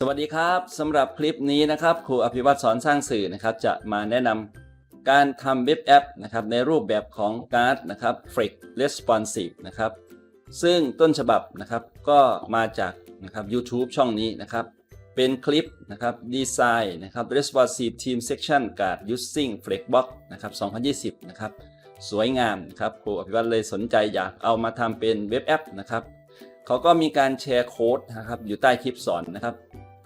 สวัสดีครับสำหรับคลิปนี้นะครับครูอภิวัตรสอนสร้างสื่อนะครับ จะมาแนะนำการทำเว็บแอปนะครับในรูปแบบของการ์ดนะครับ f r e x Responsive นะครับ ซึ่งต้นฉบับนะครับก็มาจากนะครับ YouTube ช่องนี้นะครับ เป็นคลิปนะครับดีไซน์นะครับ Responsive Team Section Card Using Flexbox นะครับ 2020 นะครับ สวยงามนะครับครูอภิวัตรเลยสนใจอยากเอามาทำเป็นเว็บแอปนะครับเขาก็มีการแชร์โค้ดนะครับอยู่ใต้คลิปสอนนะครับ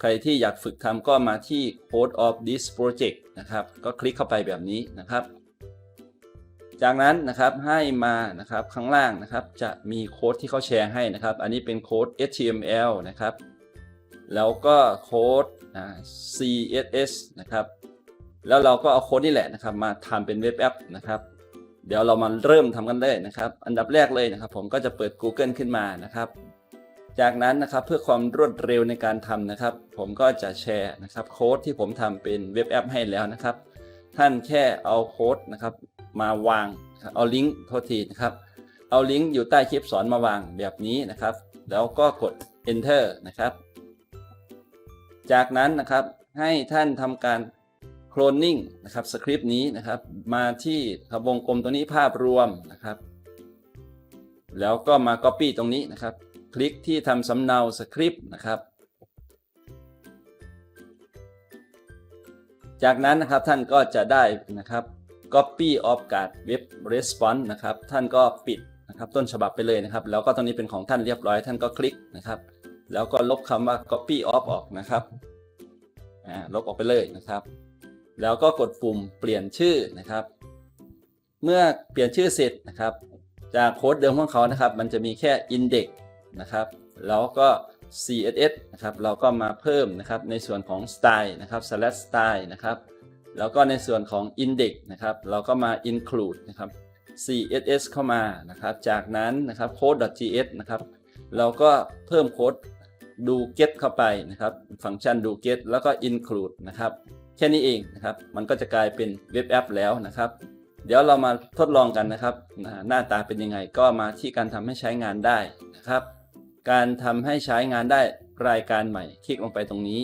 ใครที่อยากฝึกทำก็มาที่ Code of this project นะครับ ก็คลิกเข้าไปแบบนี้นะครับ จากนั้นนะครับให้มานะครับข้างล่างนะครับ จะมีโค้ดที่เขาแชร์ให้นะครับ อันนี้เป็นโค้ด HTML นะครับ แล้วก็โค้ด CSS นะครับ แล้วเราก็เอาโค้ดนี่แหละนะครับ มาทำเป็นเว็บแอปนะครับ เดี๋ยวเรามาเริ่มทำกันเลยนะครับ อันดับแรกเลยนะครับ ผมก็จะเปิด Google ขึ้นมานะครับ จากนั้นนะครับเพื่อความรวดเร็วในการทำนะครับ ผมก็จะแชร์นะครับโค้ดที่ผมทำเป็นเว็บแอปให้แล้วนะครับ ท่านแค่เอาโค้ดนะครับมาวางเอาลิงก์โทษทีนะครับเอาลิงก์อยู่ใต้คลิปสอนมาวางแบบนี้นะครับ แล้วก็กด enter นะครับ จากนั้นนะครับให้ท่านทำการ cloning นะครับสคริปต์นี้นะครับ มาที่วงกลมตัวนี้ภาพรวมนะครับ แล้วก็มา copy ตรงนี้นะครับ คลิกที่ทำสำเนาสคริปต์นะครับ จากนั้นนะครับท่านก็จะได้นะครับ copy of card web response นะครับ ท่านก็ปิดนะครับต้นฉบับไปเลยนะครับ แล้วก็ตรงนี้เป็นของท่านเรียบร้อย ท่านก็คลิกนะครับ แล้วก็ลบคำว่า copy of ออกนะครับลบออกไปเลยนะครับ แล้วก็กดปุ่มเปลี่ยนชื่อนะครับ เมื่อเปลี่ยนชื่อเสร็จนะครับ จากโค้ดเดิมของเขานะครับ มันจะมีแค่ index นะครับ แล้วก็ css นะครับ เราก็มาเพิ่มนะครับในส่วนของ style นะครับ slash style นะครับ แล้วก็ในส่วนของ index นะครับ เราก็มา include นะครับ css เข้ามานะครับ จากนั้นนะครับ code.js นะครับ เราก็เพิ่มโค้ดดู get เข้าไปนะครับ ฟังก์ชันดู get แล้วก็ include นะครับ แค่นี้เองนะครับ มันก็จะกลายเป็นเว็บแอปแล้วนะครับ เดี๋ยวเรามาทดลองกันนะครับ หน้าตาเป็นยังไงก็มาที่การทำให้ใช้งานได้นะครับ การทำให้ใช้งานได้รายการใหม่ คลิกลงไปตรงนี้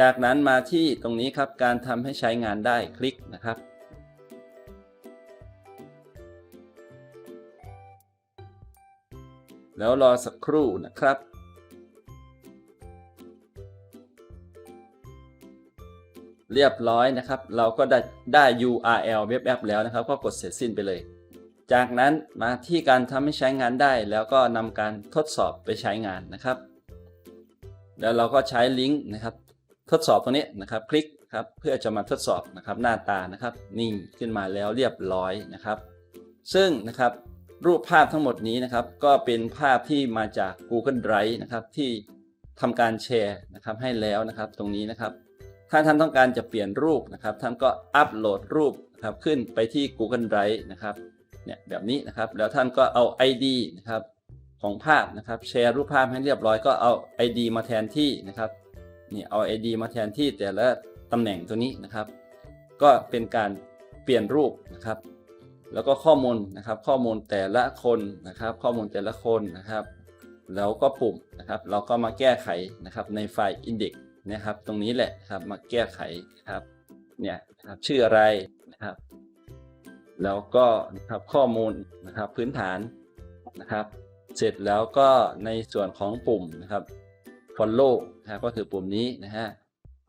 จากนั้นมาที่ตรงนี้ครับ การทำให้ใช้งานได้คลิกนะครับ แล้วรอสักครู่นะครับเรียบร้อยนะครับ เราก็ได้ได้ URL เว็บแอปแล้วนะครับ ก็กดเสร็จสิ้นไปเลย จากนั้นมาที่การทำให้ใช้งานได้ แล้วก็นำการทดสอบไปใช้งานนะครับ แล้วเราก็ใช้ลิงก์นะครับ ทดสอบตรงนี้นะครับ คลิกครับเพื่อจะมาทดสอบนะครับหน้าตานะครับนิ่ขึ้นมาแล้วเรียบร้อยนะครับ ซึ่งนะครับรูปภาพทั้งหมดนี้นะครับ ก็เป็นภาพที่มาจาก Google Drive นะครับที่ทำการแชร์นะครับให้แล้วนะครับตรงนี้นะครับ ถ้าท่านต้องการจะเปลี่ยนรูปนะครับ ท่านก็อัปโหลดรูปนะครับขึ้นไปที่ Google Drive นะครับ เนี่ยแบบนี้นะครับ แล้วท่านก็เอา ID นะครับของภาพนะครับ แชร์รูปภาพให้เรียบร้อยก็เอา ID มาแทนที่นะครับนี่เอา ID มาแทนที่แต่ละตำแหน่งตัวนี้นะครับ ก็เป็นการเปลี่ยนรูปนะครับ แล้วก็ข้อมูลนะครับ ข้อมูลแต่ละคนนะครับ ข้อมูลแต่ละคนนะครับ แล้วก็ปุ่มนะครับ เราก็มาแก้ไขนะครับในไฟล์ index นะครับ ตรงนี้แหละครับมาแก้ไขครับเนี่ยนะครับชื่ออะไรนะครับ แล้วก็นะครับข้อมูลนะครับพื้นฐานนะครับ เสร็จแล้วก็ในส่วนของปุ่มนะครับ follow นะก็คือปุ่มนี้นะฮะ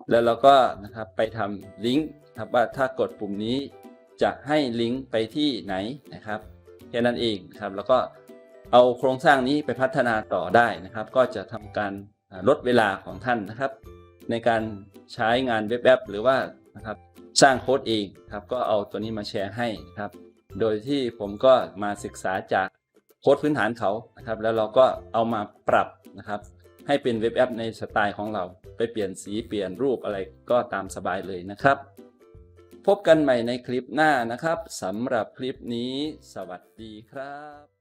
แล้วเราก็นะครับไปทำลิงก์ครับว่าถ้ากดปุ่มนี้จะให้ลิงก์ไปที่ไหนนะครับแค่นั้นเองครับแล้วก็เอาโครงสร้างนี้ไปพัฒนาต่อได้นะครับ ก็จะทำการลดเวลาของท่านนะครับ ในการใช้งานเว็บแอปหรือว่านะครับ สร้างโค้ดเองครับก็เอาตัวนี้มาแชร์ให้นะครับ โดยที่ผมก็มาศึกษาจากโค้ดพื้นฐานเขานะครับแล้วเราก็เอามาปรับนะครับ ให้เป็นเว็บแอปในสไตล์ของเรา ไปเปลี่ยนสีเปลี่ยนรูปอะไรก็ตามสบายเลยนะครับ พบกันใหม่ในคลิปหน้านะครับสำหรับคลิปนี้ สวัสดีครับ